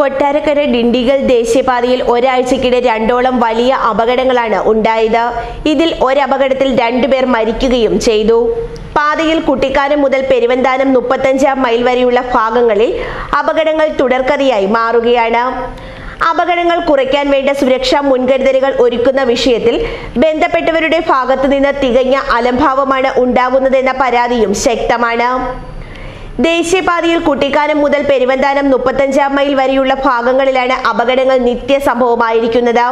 കൊട്ടാരക്കര ഡിണ്ടിഗൽ ദേശീയപാതയിൽ ഒരാഴ്ചക്കിടെ രണ്ടോളം വലിയ അപകടങ്ങളാണ് ഉണ്ടായത്. ഇതിൽ ഒരപകടത്തിൽ രണ്ടുപേർ മരിക്കുകയും ചെയ്തു. പാതയിൽ കുട്ടിക്കാനം മുതൽ പെരുവന്താനം മുപ്പത്തഞ്ചാം മൈൽ വരെയുള്ള ഭാഗങ്ങളിൽ അപകടങ്ങൾ തുടർക്കഥയായി മാറുകയാണ്. അപകടങ്ങൾ കുറയ്ക്കാൻ വേണ്ട സുരക്ഷാ മുൻകരുതലുകൾ ഒരുക്കുന്ന വിഷയത്തിൽ ബന്ധപ്പെട്ടവരുടെ ഭാഗത്തു നിന്ന് തികഞ്ഞ അലംഭാവമാണ് ഉണ്ടാകുന്നതെന്ന പരാതിയും ശക്തമാണ്. ദേശീയപാതയിൽ കുട്ടിക്കാനം മുതൽ പെരുവന്താനം മുപ്പത്തഞ്ചാം മൈൽ വരെയുള്ള ഭാഗങ്ങളിലാണ് അപകടങ്ങൾ നിത്യ സംഭവമായിരിക്കുന്നത്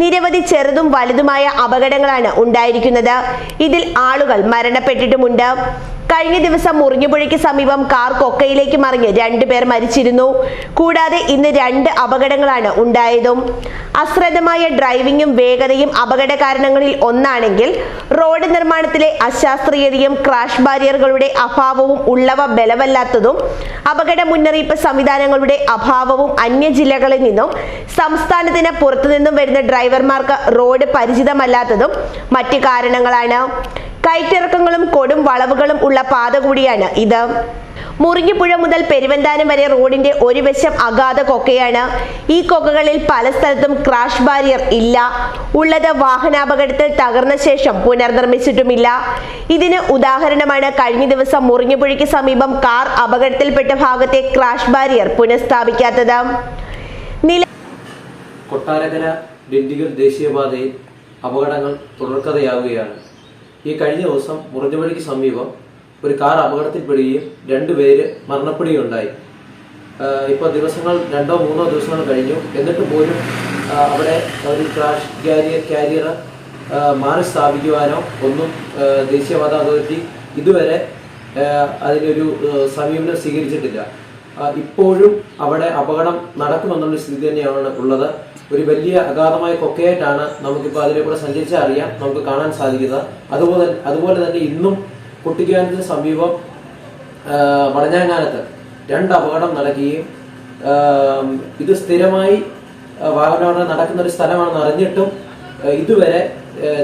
നിരവധി ചെറുതും വലുതുമായ അപകടങ്ങളാണ് ഉണ്ടായിരിക്കുന്നത്. ഇതിൽ ആളുകൾ മരണപ്പെട്ടിട്ടുമുണ്ട്. കഴിഞ്ഞ ദിവസം മുറിഞ്ഞുപുഴയ്ക്ക് സമീപം കാർ കൊക്കയിലേക്ക് മറിഞ്ഞ് രണ്ടുപേർ മരിച്ചിരുന്നു. കൂടാതെ ഇന്ന് രണ്ട് അപകടങ്ങളാണ് ഉണ്ടായതും. അശ്രദ്ധമായ ഡ്രൈവിംഗും വേഗതയും അപകട കാരണങ്ങളിൽ ഒന്നാണെങ്കിൽ റോഡ് നിർമ്മാണത്തിലെ അശാസ്ത്രീയതയും ക്രാഷ് ബാരിയറുകളുടെ അഭാവവും ഉള്ളവ ബലവല്ലാത്തതും അപകട മുന്നറിയിപ്പ് സംവിധാനങ്ങളുടെ അഭാവവും അന്യ ജില്ലകളിൽ നിന്നും സംസ്ഥാനത്തിന് പുറത്തുനിന്നും വരുന്ന ഡ്രൈവർമാർക്ക് റോഡ് പരിചിതമല്ലാത്തതും മറ്റ് കാരണങ്ങളാണ്. കയറ്റിറക്കങ്ങളും കൊടും വളവുകളും ഉള്ള പാത കൂടിയാണ് ഇത്. മുറിഞ്ഞിപ്പുഴ മുതൽ പെരുവന്താനം വരെ റോഡിന്റെ ഒരു വശം അഗാധ കൊക്കയാണ്. ഈ കൊക്കകളിൽ പല സ്ഥലത്തും ക്രാഷ് ബാരിയർ ഇല്ല. ഉള്ളത് വാഹനാപകടത്തിൽ തകർന്ന ശേഷം പുനർനിർമ്മിച്ചിട്ടുമില്ല. ഇതിന് ഉദാഹരണമാണ് കഴിഞ്ഞ ദിവസം മുറിഞ്ഞുപുഴയ്ക്ക് സമീപം കാർ അപകടത്തിൽപ്പെട്ട ഭാഗത്തെ ക്രാഷ് ബാരിയർ പുനഃസ്ഥാപിക്കാത്തത്. നില ഡിണ്ടിഗൽ ദേശീയപാതയിൽ അപകടങ്ങൾ തുടർക്കഥയാവുകയാണ്. ഈ കഴിഞ്ഞ ദിവസം മുറിഞ്ഞുപടിക്ക് സമീപം ഒരു കാർ അപകടത്തിൽപ്പെടുകയും രണ്ടുപേര് മരണപ്പെടുകയുണ്ടായി. ഇപ്പോൾ ദിവസങ്ങൾ രണ്ടോ മൂന്നോ ദിവസങ്ങൾ കഴിഞ്ഞു. എന്നിട്ട് പോലും അവിടെ ഒരു ക്രാഷ് കാരിയർ ക്യാരിയർ മാറി സ്ഥാപിക്കുവാനോ ഒന്നും ദേശീയപാത അതോറിറ്റി ഇതുവരെ അതിനൊരു സമീപനം സ്വീകരിച്ചിട്ടില്ല. ഇപ്പോഴും അവിടെ അപകടം നടക്കുമെന്നുള്ള സ്ഥിതി തന്നെയാണ് ഉള്ളത്. ഒരു വലിയ അഗാധമായ കൊക്കയായിട്ടാണ് നമുക്കിപ്പോൾ അതിലെ കൂടെ സഞ്ചരിച്ചാൽ അറിയാം നമുക്ക് കാണാൻ സാധിക്കുന്നത്. അതുപോലെ അതുപോലെ തന്നെ ഇന്നും കുട്ടിക്കാനത്തിന് സമീപം വടഞ്ഞാങ്ങാനത്ത് രണ്ട് അപകടം നടക്കുകയും ഇത് സ്ഥിരമായി ആഹ് നടക്കുന്ന ഒരു സ്ഥലമാണെന്ന് അറിഞ്ഞിട്ടും ഇതുവരെ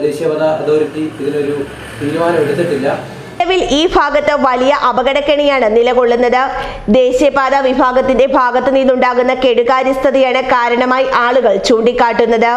ദേശീയപാത അതോറിറ്റി ഇതിനൊരു തീരുമാനം എടുത്തിട്ടില്ല. നിലവിൽ ഈ ഭാഗത്ത് വലിയ അപകടക്കെണിയാണ് നിലകൊള്ളുന്നത്. ദേശീയപാത വിഭാഗത്തിന്റെ ഭാഗത്തു നിന്നുണ്ടാകുന്ന കെടുകാര്യസ്ഥതയാണ് കാരണമായി ആളുകൾ ചൂണ്ടിക്കാട്ടുന്നത്.